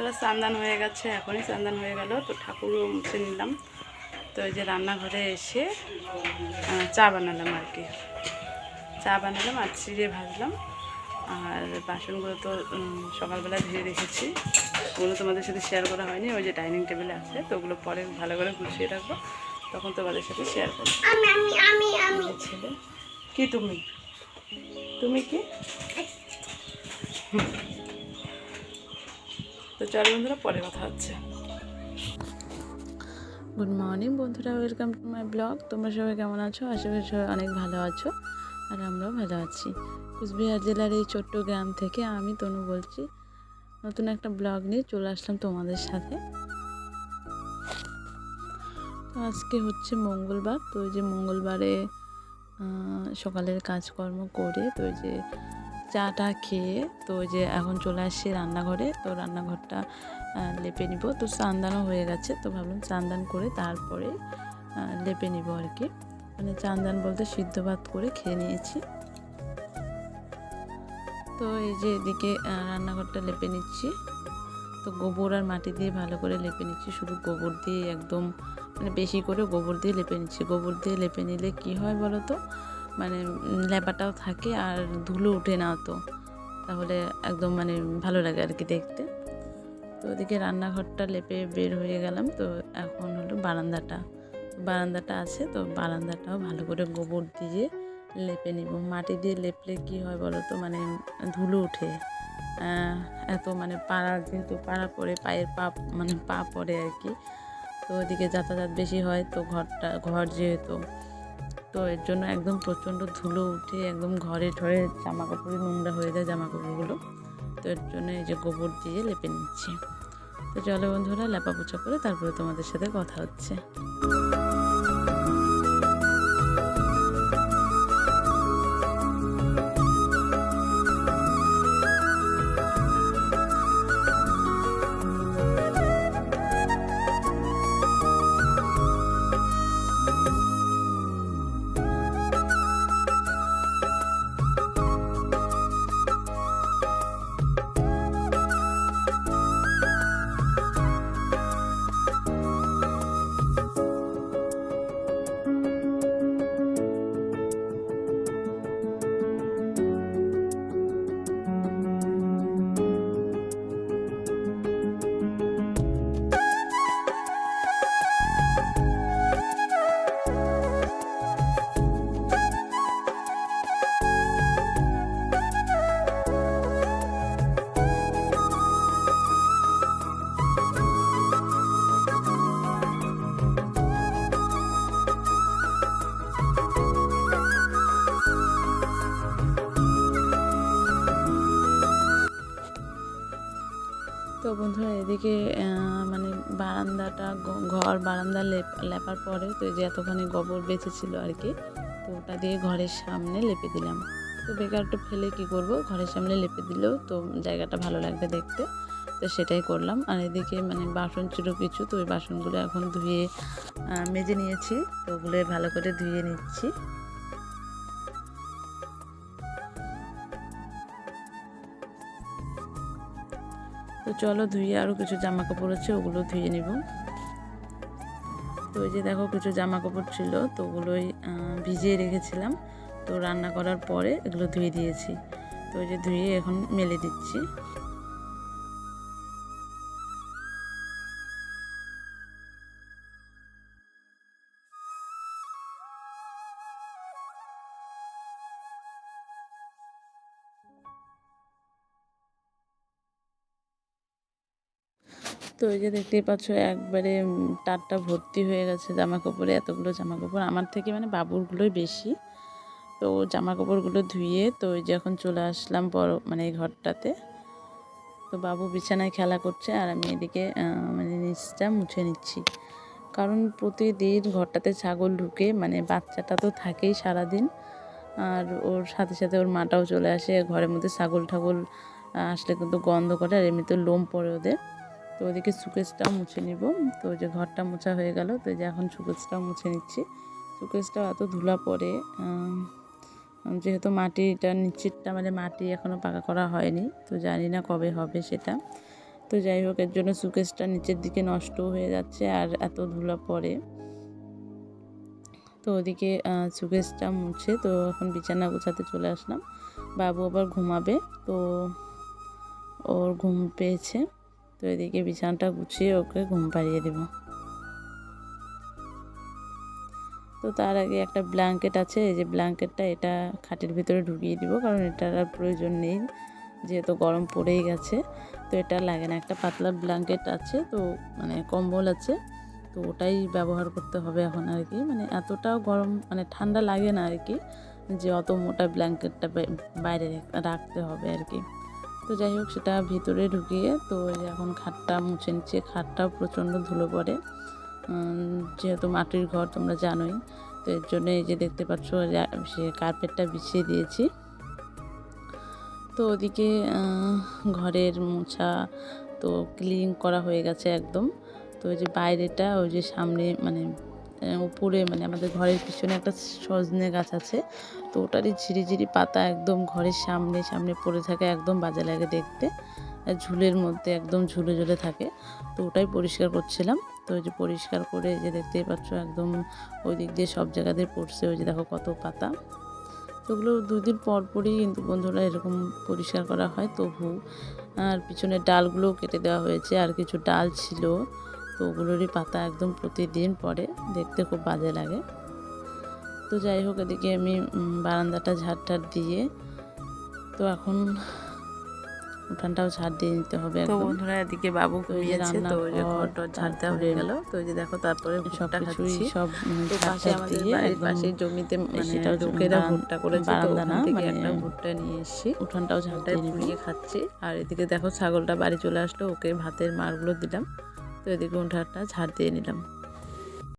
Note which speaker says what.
Speaker 1: বন্ধুরা চান্দান হয়ে গেছে এখনই চান্দান হয়ে গেল। তো ঠাকুরও মুছে নিলাম। তো এই যে রান্নাঘরে এসে চা বানালাম আর কি। চা বানালাম আর চিড়ে ভাজলাম। আর বাসনগুলো তো সকালবেলা ধুয়ে রেখেছি। ওগুলো তোমাদের সাথে শেয়ার করা হয়নি ওই যে ডাইনিং টেবিলে আছে। তো ওগুলো পরে ভালো করে গুছিয়ে রাখব। তখন তোমাদের সাথে শেয়ার করব। ছেলে। কি তুমি? তুমি কি? হুম। তো চলো বন্ধুরা, পরে কথা হচ্ছে। গুড মর্নিং বন্ধুরা ওয়েলকাম টু মাই ব্লগ তোমরা সবাই কেমন আছো? আশা করি সবাই অনেক ভালো আছো, আর আমরাও ভালো আছি। কুচবিহার জেলার এই ছোট্ট গ্রাম থেকে আমি তনু বলছি। নতুন একটা ব্লগ নিয়ে চলে আসলাম তোমাদের সাথে। তো আজকে হচ্ছে মঙ্গলবার, তো ওই যে মঙ্গলবারে সকালের কাজকর্ম করে, তো ওই যে চাটা খেয়ে তো যে এখন চলে আসছি রান্নাঘরে। তো রান্নাঘরটা লেপে নিব। তো চান্দানও হয়ে গেছে। তো ভাবলাম চান্দান করে তারপরে লেপে নিব আর কি। মানে চান্দান বলতে সিদ্ধ ভাত করে খেয়ে নিয়েছি। তো এই যে এদিকে রান্নাঘরটা লেপে নিচ্ছি। তো গোবর আর মাটি দিয়ে ভালো করে লেপে নিচ্ছি। শুধু গোবর দিয়ে একদম মানে বেশি করে গোবর দিয়ে লেপে নিচ্ছি। গোবর দিয়ে লেপে নিলে কি হয় বলো তো? মানে লেপাটাও থাকে আর ধুলো উঠে না তো তাহলে একদম মানে ভালো লাগে আর কি দেখতে। তো ওদিকে রান্নাঘরটা লেপে বের হয়ে গেলাম। তো এখন হলো বারান্দাটা। বারান্দাটা আছে, তো বারান্দাটাও ভালো করে গোবর দিয়ে লেপে নিব। মাটি দিয়ে লেপলে কি হয় বলো তো মানে ধুলো উঠে এত মানে পাড়া যেহেতু পাড়া পড়ে, পায়ের পা মানে পা পড়ে আর কি। তো ওদিকে যাতায়াত বেশি হয়, তো ঘরটা, ঘর যেহেতু। তো এর জন্য একদম প্রচণ্ড ধুলো উঠে একদম ঘরে ঠরে জামা কাপড়ে নোংরা হয়ে যায় জামা কাপড়গুলো তো এর জন্য এই যে গোবর দিয়ে লেপে নিচ্ছি। তো চলো বন্ধুরা লেপা পোছা করে তারপরে তোমাদের সাথে কথা হচ্ছে। তো বন্ধুরা, এদিকে মানে বারান্দাটা ঘর, বারান্দা লেপ, লেপার পরে, তো যে এতখানি গোবর বেঁচেছিল আর কি, তো ওটা দিয়ে ঘরের সামনে লেপে দিলাম। তো বেকারটা ফেলে কি করব, ঘরের সামনে লেপে দিলেও তো জায়গাটা ভালো লাগবে দেখতে, তো সেটাই করলাম। আর এদিকে মানে বাসন ছিল কিছু, তো ওই বাসনগুলো এখন ধুয়ে মেজে নিয়েছি, তো ওগুলো ভালো করে ধুয়ে নিচ্ছি। তো চলো ধুয়ে আরও কিছু জামা কাপড় আছে, ওগুলো ধুয়ে নিব। তো ওই যে দেখো কিছু জামা কাপড় ছিল, তো ওগুলোই ভিজিয়ে রেখেছিলাম। তো রান্না করার পরে এগুলো ধুয়ে দিয়েছি। তো ওই যে ধুয়ে এখন মেলে দিচ্ছি। তো ওই যে দেখতেই পাচ্ছ, একবারে টাটটা ভর্তি হয়ে গেছে জামা কাপড়ে এতগুলো জামা কাপড় আমার থেকে মানে বাবুরগুলোই বেশি। তো জামা কাপড়গুলো ধুয়ে তো ওই যে এখন চলে আসলাম বড় মানে এই ঘরটাতে। তো বাবু বিছানায় খেলা করছে আর আমি এদিকে মানে নিচটা মুছে নিচ্ছি। কারণ প্রতিদিন ঘরটাতে ছাগল ঢুকে মানে বাচ্চাটা তো থাকেই সারাদিন। আর ওর সাথে সাথে ওর মাটাও চলে আসে। ঘরের মধ্যে ছাগল ঠাগল আসলে কিন্তু গন্ধ করে আর এমনিতে লোম পড়ে ওদের। তো ওদিকে সুকেসটাও মুছে নিব। তো যে ঘরটা মোছা হয়ে গেল, তো যে এখন সুকেসটাও মুছে নিচ্ছি। সুকেসটাও এত ধুলা পড়ে যেহেতু মাটিটা নিচেরটা মানে মাটি এখনও পাকা করা হয়নি, তো জানি না কবে হবে সেটা। তো যাই হোক, এর জন্য সুকেসটা নিচের দিকে নষ্ট হয়ে যাচ্ছে আর এত ধুলা পড়ে। তো ওদিকে সুকেসটা মুছে, তো এখন বিছানা গোছাতে চলে আসলাম। বাবু আবার ঘুমাবে, তো ওর ঘুম পেয়েছে। তো এদিকে বিছানাটা গুছিয়ে ওকে ঘুম পাড়িয়ে দেব। তো তার আগে একটা ব্ল্যাঙ্কেট আছে, এই যে ব্ল্যাঙ্কেটটা এটা খাটের ভিতরে ঢুকিয়ে দিব, কারণ এটার আর প্রয়োজন নেই, যেহেতু গরম পড়েই গেছে। তো এটা লাগে না, একটা পাতলা ব্ল্যাঙ্কেট আছে, তো মানে কম্বল আছে, তো ওটাই ব্যবহার করতে হবে এখন আর কি। মানে এতটাও গরম মানে ঠান্ডা লাগে না আর কি, যে অত মোটা ব্ল্যাঙ্কেটটা বাইরে রাখতে হবে আর কি। তো যাই হোক, সেটা ভিতরে ঢুকিয়ে তো এখন খাটটা মুছে নিচ্ছে। খাটটাও প্রচণ্ড ধুলো পড়ে। যেহেতু মাটির ঘর, তোমরা জানোই। তো এর জন্য এই যে দেখতে পাচ্ছ সে কার্পেটটা বিছিয়ে দিয়েছি। তো ওদিকে ঘরের মোছা তো ক্লিন করা হয়ে গেছে একদম। তো ওই যে বাইরেটা, ওই যে সামনে মানে উপরে মানে আমাদের ঘরের পিছনে একটা সজনে গাছ আছে। তো ওটারই ঝিরিঝিরি পাতা একদম ঘরের সামনে সামনে পড়ে থাকে, একদম বাজে লাগে দেখতে। ঝুলের মধ্যে একদম ঝুলে ঝুলে থাকে। তো ওটাই পরিষ্কার করছিলাম। তো ওই যে পরিষ্কার করে যে দেখতেই পাচ্ছ একদম ওই দিক দিয়ে সব জায়গাতে পড়ছে, ওই যে দেখো কত পাতা। তো ওগুলো দুদিন পর পরই কিন্তু বন্ধুরা এরকম পরিষ্কার করা হয়। তবু আর পিছনের ডালগুলোও কেটে দেওয়া হয়েছে। আর কিছু ডাল ছিল। তো ওগুলোরই পাতা একদম প্রতিদিন পরে দেখতে খুব বাজে লাগে। তো যাই হোক এদিকে আমি বারান্দাটা ঝাড় টাড় দিয়ে তো এখন উঠানটাও ঝাড় দিয়ে নিতে হবে
Speaker 2: তো বন্ধুরা এদিকে বাবু ঘুমিয়েছে তো ওই যে ঘর টর ঝাড় দেওয়া হয়ে গেল। তো ওই যে দেখো তারপরে ভুট্টা খাচ্ছি।
Speaker 1: সব
Speaker 2: তো পাশে আমাদের বাড়ির পাশে জমিতে মানে
Speaker 1: সেটাও
Speaker 2: লোকেরা ভুট্টা করেছে তো
Speaker 1: বারান্দা
Speaker 2: ওখান
Speaker 1: না,
Speaker 2: থেকে
Speaker 1: মানে
Speaker 2: একটা ভুট্টা নিয়ে এসেছি।
Speaker 1: উঠানটাও ঝাড়
Speaker 2: ওটাই
Speaker 1: দিয়ে নিবি
Speaker 2: পুড়িয়ে খাচ্ছি। আর এদিকে দেখো ছাগলটা বাড়ি চলে আসলো ওকে ভাতের মারগুলো দিলাম। তো এদিকে উঠানটা ঝাড় দিয়ে নিলাম।